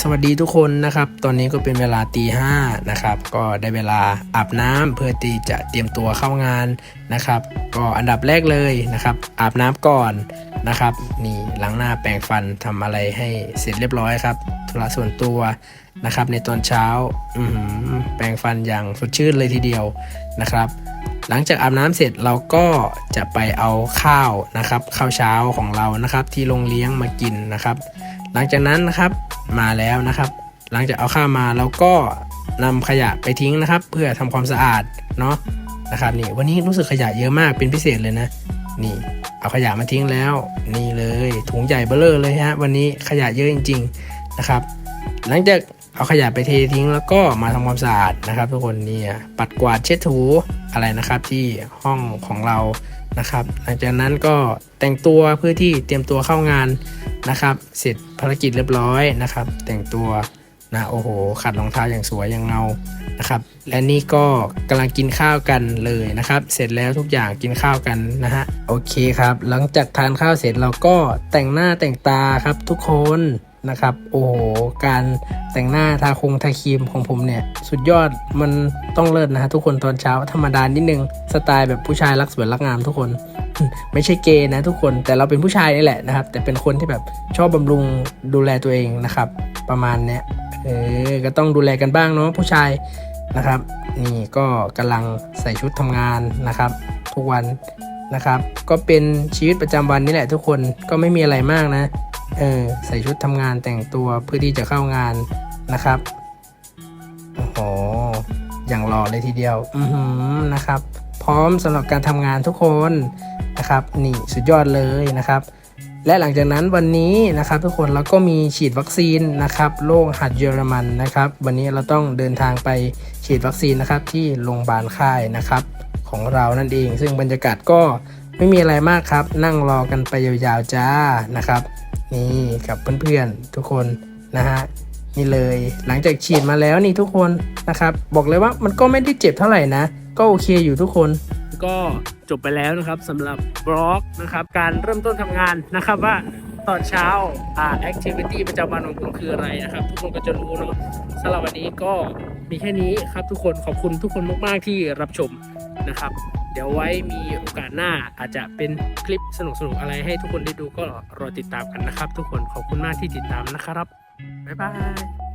สวัสดีทุกคนนะครับ ตอนนี้ก็เป็นเวลาตีห้านะครับ ก็ได้เวลาอาบน้ำเพื่อที่จะเตรียมตัวเข้างานนะครับ ก็อันดับแรกเลยนะครับ อาบน้ำก่อนนะครับนี่ล้างหน้าแปรงฟันทำอะไรให้เสร็จเรียบร้อยครับธุระส่วนตัวนะครับ ในตอนเช้าอแปรงฟันอย่างสดชื่นเลยทีเดียวนะครับ หลังจากอาบน้ำเสร็จเราก็จะไปเอาข้าวนะครับ ข้าวเช้าของเรานะครับ ที่โรงเลี้ยงมากินนะครับ หลังจากนั้นนะครับมาแล้วนะครับ หลังจากเอาข้าวมาเราก็นำขยะไปทิ้งนะครับ เพื่อทำความสะอาดเนาะนะครับนี่วันนี้รู้สึกขยะเยอะมากเป็นพิเศษเลยนะนี่เอาขยะมาทิ้งแล้ว นี่เลยถุงใหญ่เบ้อเลอเลยฮะวันนี้ขยะเยอะจริง ๆนะครับ หลังจาก เอาขยะไปเททิ้งแล้วก็มาทำความสะอาดนะครับ ทุกคนเนี่ยปัดกวาดเช็ดถูอะไรนะครับ ที่ห้องของเรานะครับหลังจากนั้นก็แต่งตัวเพื่อที่เตรียมตัวเข้างานนะครับ เสร็จภารกิจเรียบร้อยนะครับ แต่งตัวนะโอ้โหขัดรองเท้าอย่างสวยอย่างเงานะครับ และนี่ก็กำลังกินข้าวกันเลยนะครับ เสร็จแล้วทุกอย่างกินข้าวกันนะฮะโอเคครับ หลังจากทานข้าวเสร็จเราก็แต่งหน้าแต่งตาครับทุกคน นะครับ โอ้โห การแต่งหน้าทาคงทาครีมของผมเนี่ย สุดยอดมันต้องเลิศนะฮะทุกคนตอนเช้าธรรมดานิดนึง สไตล์แบบผู้ชายรักสวยรักงามทุกคน ไม่ใช่เกย์นะทุกคนแต่เราเป็นผู้ชายนี่แหละนะครับ แต่เป็นคนที่แบบชอบบำรุงดูแลตัวเองนะครับ ประมาณเนี้ยเออก็ต้องดูแลกันบ้างเนาะผู้ชายนะครับ นี่ก็กำลังใส่ชุดทำงานนะครับ ทุกวันนะครับ ก็เป็นชีวิตประจำวันนี่แหละทุกคนก็ไม่มีอะไรมากนะ เออใส่ชุดทำงานแต่งตัวเพื่อที่จะเข้างานนะครับโอ้โหอย่างหล่อเลยทีเดียว อือหือนะครับ พร้อมสำหรับการทำงานทุกคนนะครับ นี่สุดยอดเลยนะครับ และหลังจากนั้นวันนี้นะครับ ทุกคนเราก็มีฉีดวัคซีนนะครับโรคหัดเยอรมันนะครับ วันนี้เราต้องเดินทางไปฉีดวัคซีนนะครับที่โรงพยาบาลค่ายนะครับ ของเรานั่นเอง ซึ่งบรรยากาศก็ไม่มีอะไรมากครับ นั่งรอกันไปยาวๆจ้านะครับ นี่กับเพื่อนๆทุกคนนะฮะนี่เลยหลังจากฉีดมาแล้วนี่ทุกคนนะครับ บอกเลยว่ามันก็ไม่ได้เจ็บเท่าไหร่นะ ก็โอเคอยู่ทุกคนก็จบไปแล้วนะครับสำหรับบล็อกนะครับการเริ่มต้นทำงานนะครับว่าตอนเช้าอ่าแอคทิวิตี้ประจำวันของคุณคืออะไรนะครับ ทุกคนก็จะรู้เนาะสำหรับวันนี้ก็มีแค่นี้ครับทุกคนขอบคุณทุกคนมาก ๆ ที่รับชม นะครับ เดี๋ยวไว้มีโอกาสหน้าอาจจะเป็นคลิปสนุกๆอะไรให้ทุกคนได้ดูก็รอติดตามกันนะครับ ทุกคนขอบคุณมากที่ติดตามนะครับบ๊ายบาย